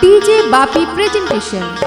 DJ Bapi presentation.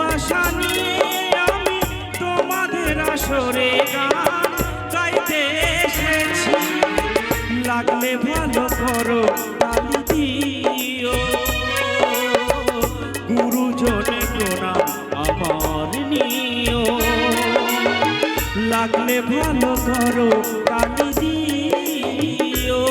আশা নিয়ে আমি তোমাদের আসরে গান গাইতে এসেছি। লাগলে ভালো করো তালি দিও। গুরুজনে প্রণাম আমার নিও। লাগলে ভালো করো কালি দিও।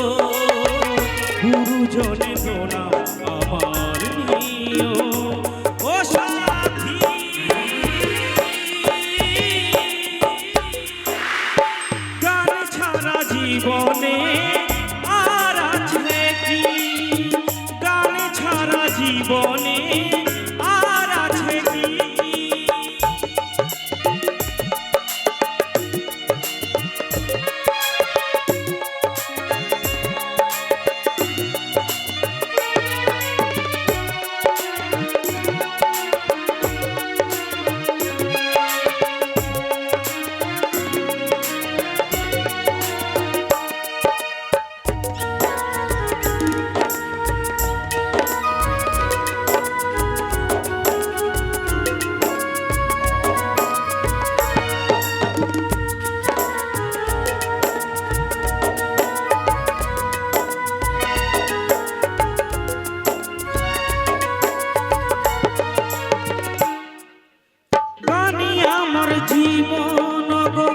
গানি আমার জীবন গো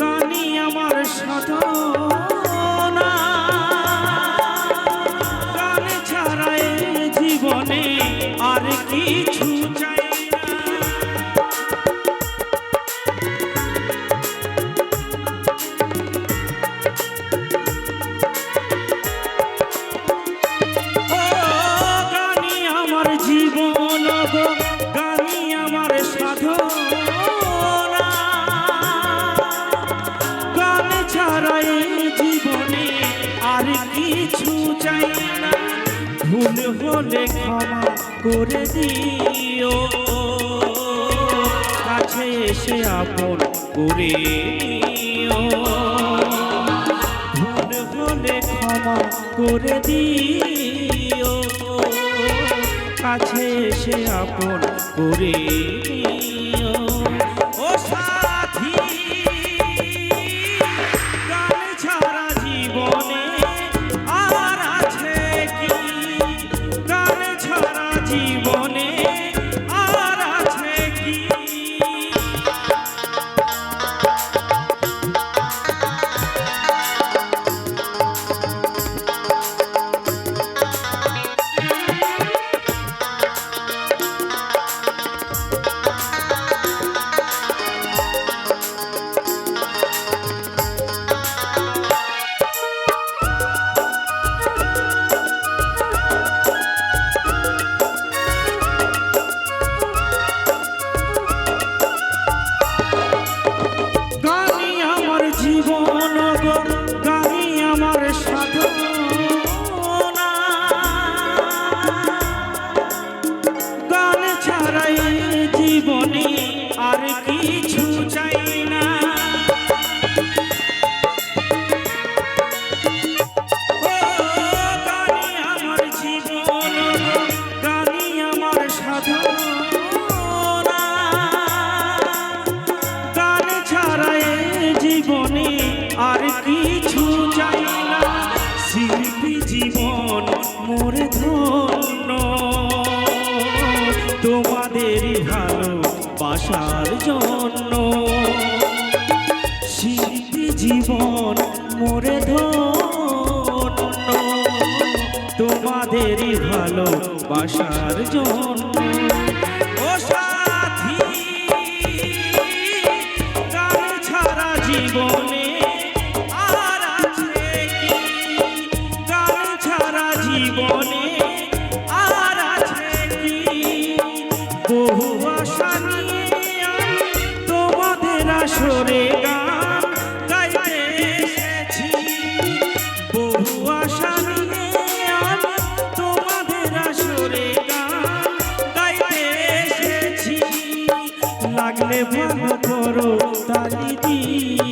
গানি আমার সাধনা। গান ছাড়া জীবনে আর কিছু চাই জীবন গো চাই না ভুল হলে ক্ষমা করে দিও। কাছে এসে আপন করে ভুল হলে ক্ষমা করে দিও। কাছে এসে আপন করে নিও। জীবনে আর কিছু চাই না। আমার জীবন গানি আমার সাধনা। গান ছাড়া এ জীবনে আর কিছু চাই শিল্পী জীবন মোর ধন্য। তোমাদেরই ভালো বাসার জন্য। শিল্পী জীবন মোরে ধন্য। তোমাদেরই ভালো বাসার জন্য। ও সাথী ছাড়া জীবনে আসরে গান গাইতে এসেছি বহু আশা নিয়ে আমি তোমাদের আসরে গান গাইতে লাগলে ভালো করো, তালি দিয়ে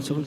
চলছে